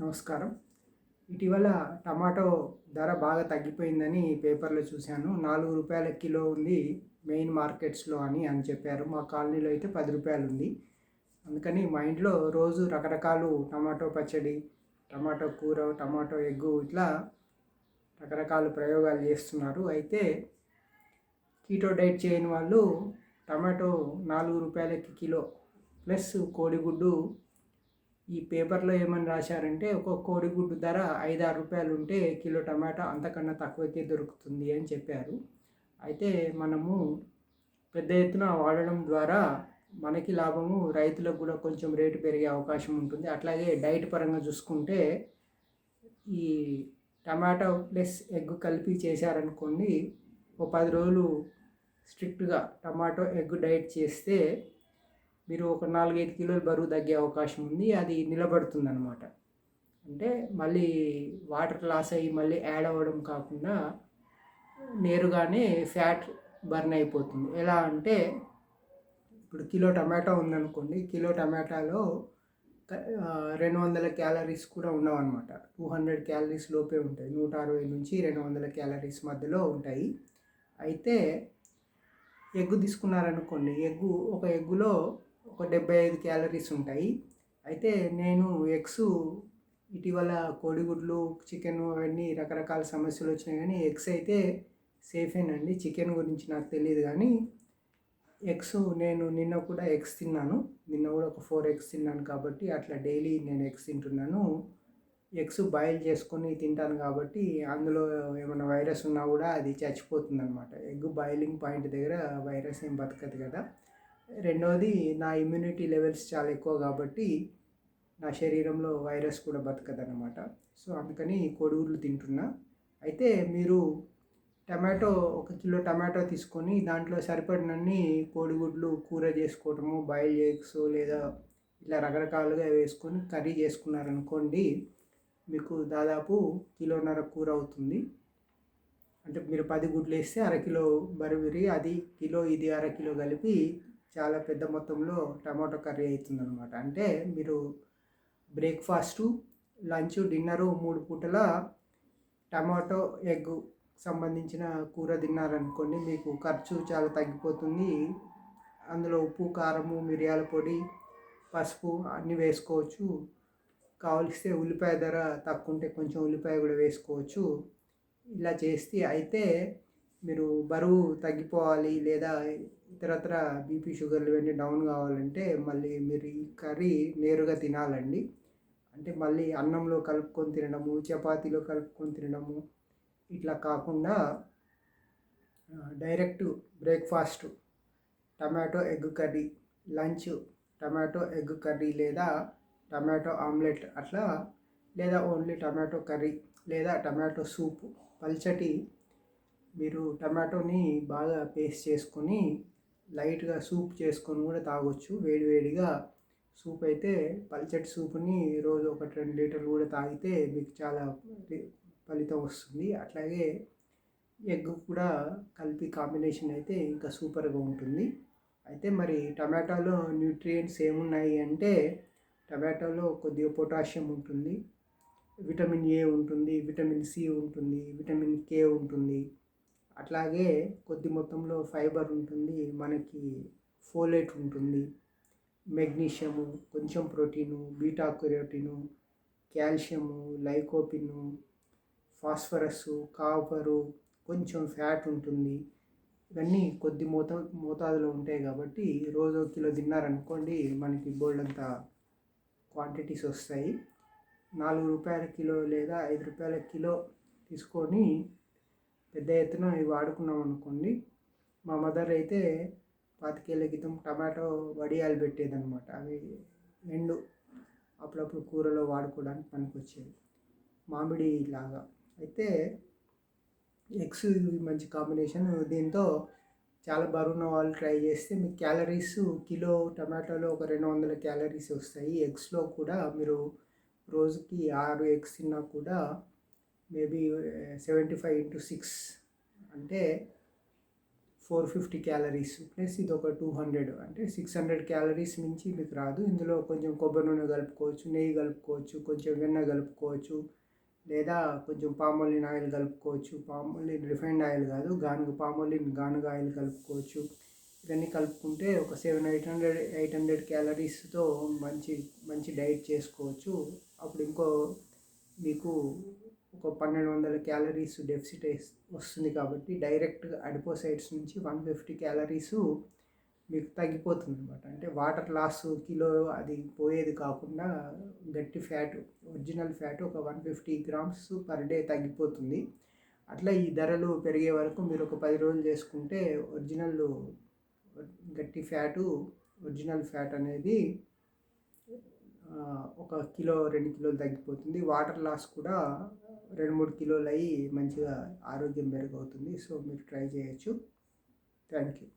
నమస్కారం. ఇటీవల టమాటో ధర బాగా తగ్గిపోయిందని పేపర్లో చూశాను. నాలుగు రూపాయల కిలో ఉంది మెయిన్ మార్కెట్స్లో అని అని చెప్పారు. మా కాలనీలో అయితే పది రూపాయలు ఉంది. అందుకని మా ఇంట్లో రోజు రకరకాలు టమాటో పచ్చడి టమాటో కూర టమాటో ఎగ్గు ఇట్లా రకరకాల ప్రయోగాలు చేస్తున్నారు. అయితే కీటో డైట్ చేయని వాళ్ళు టమాటో నాలుగు రూపాయలకి కిలో ప్లస్ కోడిగుడ్డు ఈ పేపర్లో ఏమని రాశారంటే ఒక కోడిగుడ్డు ధర ఐదారు ఆరు రూపాయలు ఉంటే కిలో టమాటా అంతకన్నా తక్కువకే దొరుకుతుంది అని చెప్పారు. అయితే మనము పెద్ద ఎత్తున వాడడం ద్వారా మనకి లాభము రైతులకు కూడా కొంచెం రేటు పెరిగే అవకాశం ఉంటుంది. అట్లాగే డైట్ పరంగా చూసుకుంటే ఈ టమాటా ప్లస్ ఎగ్ కలిపి చేశారనుకోండి ఒక పది రోజులు స్ట్రిక్ట్గా టమాటో ఎగ్ డైట్ చేస్తే మీరు ఒక నాలుగైదు కిలోలు బరువు తగ్గే అవకాశం ఉంది అది నిలబడుతుంది అనమాట అంటే మళ్ళీ వాటర్ లాస్ అయ్యి మళ్ళీ యాడ్ అవ్వడం కాకుండా నేరుగానే ఫ్యాట్ బర్న్ అయిపోతుంది. ఎలా అంటే ఇప్పుడు కిలో టమాటా ఉందనుకోండి కిలో టమాటాలో రెండు వందల క్యాలరీస్ కూడా ఉండవన్నమాట. టూ హండ్రెడ్ క్యాలరీస్ లోపే ఉంటాయి. నూట అరవై నుంచి రెండు వందల క్యాలరీస్ మధ్యలో ఉంటాయి. అయితే ఎగ్గు తీసుకున్నారనుకోండి ఎగ్గు ఒక ఎగ్గులో ఒక డెబ్బై ఐదు క్యాలరీస్ ఉంటాయి. అయితే నేను ఎగ్స్ ఇటీవల కోడిగుడ్లు చికెన్ అవన్నీ రకరకాల సమస్యలు వచ్చినాయి కానీ ఎగ్స్ అయితే సేఫేనండి చికెన్ గురించి నాకు తెలియదు కానీ ఎగ్స్ నేను నిన్న కూడా ఎగ్స్ తిన్నాను. నిన్న కూడా ఒక ఫోర్ ఎగ్స్ తిన్నాను కాబట్టి అట్లా డైలీ నేను ఎగ్స్ తింటున్నాను. ఎగ్స్ బాయిల్ చేసుకొని తింటాను కాబట్టి అందులో ఏమైనా వైరస్ ఉన్నా కూడా అది చచ్చిపోతుంది అనమాట ఎగ్ బాయిలింగ్ పాయింట్ దగ్గర వైరస్ ఏం బతకదు కదా. రెండవది నా ఇమ్యూనిటీ లెవెల్స్ చాలా ఎక్కువ కాబట్టి నా శరీరంలో వైరస్ కూడా బతకదన్నమాట. సో అందుకని కోడిగుడ్లు తింటున్నా. అయితే మీరు టమాటో ఒక కిలో టమాటో తీసుకొని దాంట్లో సరిపడినన్ని కోడిగుడ్లు కూర చేసుకోవటము బాయిల్ ఎగ్స్ లేదా ఇలా రకరకాలుగా వేసుకొని కర్రీ చేసుకున్నారనుకోండి మీకు దాదాపు కిలోన్నర కూర అవుతుంది. అంటే మీరు పది గుడ్లు వేస్తే అరకిలో బరువిరి అది కిలో ఇది అరకిలో కలిపి చాలా పెద్ద మొత్తంలో టమాటో కర్రీ అవుతుంది అనమాట అంటే మీరు బ్రేక్ఫాస్టు లంచ్ డిన్నరు మూడు పూటల టమాటో ఎగ్ సంబంధించిన కూర తిన్నారనుకోండి మీకు ఖర్చు చాలా తగ్గిపోతుంది. అందులో ఉప్పు కారము మిరియాల పొడి పసుపు అన్నీ వేసుకోవచ్చు. కావలిస్తే ఉల్లిపాయ ధర తక్కువ ఉంటే కొంచెం ఉల్లిపాయ కూడా వేసుకోవచ్చు. ఇలా చేస్తే అయితే మీరు బరువు తగ్గిపోవాలి లేదా ఇతరత్ర బీపీ షుగర్లు ఇవన్నీ డౌన్ కావాలంటే మళ్ళీ మీరు ఈ కర్రీ నేరుగా తినాలండి. అంటే మళ్ళీ అన్నంలో కలుపుకొని తినడము చపాతీలో కలుపుకొని తినడము ఇట్లా కాకుండా direct breakfast tomato egg curry lunch tomato egg curry లేదా టమాటో ఆమ్లెట్ అట్లా లేదా ఓన్లీ టమాటో కర్రీ లేదా టమాటో సూప్ పల్చటి మీరు టమాటోని బాగా పేస్ట్ చేసుకొని లైట్గా సూప్ చేసుకొని కూడా తాగొచ్చు. వేడివేడిగా సూప్ అయితే పల్చటి సూప్ని రోజు ఒకటి రెండు లీటర్లు కూడా తాగితే మీకు చాలా ఫలితం వస్తుంది. అట్లాగే ఎగ్ కూడా కలిపి కాంబినేషన్ అయితే ఇంకా సూపర్గా ఉంటుంది. అయితే మరి టమాటాలో న్యూట్రియంట్స్ ఏమున్నాయి అంటే టమాటాలో కొద్దిగా పొటాషియం ఉంటుంది విటమిన్ ఏ ఉంటుంది విటమిన్ సి ఉంటుంది విటమిన్ కే ఉంటుంది. అట్లాగే కొద్ది మొత్తంలో ఫైబర్ ఉంటుంది మనకి ఫోలేట్ ఉంటుంది. మెగ్నీషియము కొంచెం protein beta carotene calcium lycopene phosphorus copper కొంచెం ఫ్యాట్ ఉంటుంది. ఇవన్నీ కొద్ది మోతా మోతాదులో ఉంటాయి కాబట్టి రోజు కిలో తిన్నారనుకోండి మనకి బోల్డ్ అంత క్వాంటిటీస్ వస్తాయి. నాలుగు రూపాయల కిలో లేదా ఐదు రూపాయల కిలో తీసుకొని పెద్ద ఎత్తున ఇవి వాడుకున్నాం అనుకోండి మా మదర్ అయితే పాతికేళ్ళ క్రితం టమాటో వడియాలు పెట్టేదనమాట అవి ఎండు అప్పుడప్పుడు కూరలో వాడుకోవడానికి పనికొచ్చేది మామిడి లాగా. అయితే ఎగ్స్ మంచి కాంబినేషన్. దీంతో చాలా బరువున్న వాళ్ళు ట్రై చేస్తే మీకు క్యాలరీస్ కిలో టమాటోలో ఒక రెండు వందల క్యాలరీస్ వస్తాయి. ఎగ్స్లో కూడా మీరు రోజుకి ఆరు ఎగ్స్ తిన్నా కూడా maybe seventy five into six అంటే ఫోర్ ఫిఫ్టీ క్యాలరీస్ ప్లస్ ఇది ఒక టూ హండ్రెడ్ అంటే సిక్స్ హండ్రెడ్ క్యాలరీస్ మించి మీకు రాదు. ఇందులో కొంచెం కొబ్బరి నూనె కలుపుకోవచ్చు నెయ్యి కలుపుకోవచ్చు కొంచెం వెన్న కలుపుకోవచ్చు లేదా కొంచెం పామోలిన్ ఆయిల్ కలుపుకోవచ్చు. పామోలిన్ రిఫైండ్ ఆయిల్ కాదు గానుగ పామోలిన్ గానుగ ఆయిల్ కలుపుకోవచ్చు. ఇవన్నీ కలుపుకుంటే ఒక seven eight hundred eight hundred క్యాలరీస్తో మంచి మంచి డైట్ చేసుకోవచ్చు. అప్పుడు ఇంకో మీకు ఒక పన్నెండు వందల క్యాలరీస్ డెఫిసిట్ వస్తుంది కాబట్టి డైరెక్ట్గా అడిపోసైడ్స్ నుంచి వన్ ఫిఫ్టీ క్యాలరీస్ మీకు తగ్గిపోతుంది అనమాట అంటే వాటర్ లాస్ కిలో అది పోయేది కాకుండా గట్టి ఫ్యాట్ ఒరిజినల్ ఫ్యాట్ ఒక one fifty grams per day తగ్గిపోతుంది. అట్లా ఈ ధరలు పెరిగే వరకు మీరు ఒక పది రోజులు చేసుకుంటే ఒరిజినల్ గట్టి ఫ్యాటు ఒరిజినల్ ఫ్యాట్ అనేది ఒక కిలో రెండు కిలోలు తగ్గిపోతుంది. వాటర్ లాస్ కూడా రెండు మూడు కిలోలు అయ్యి మంచిగా ఆరోగ్యం మెరుగవుతుంది. సో మీరు ట్రై చేయొచ్చు. Thank you.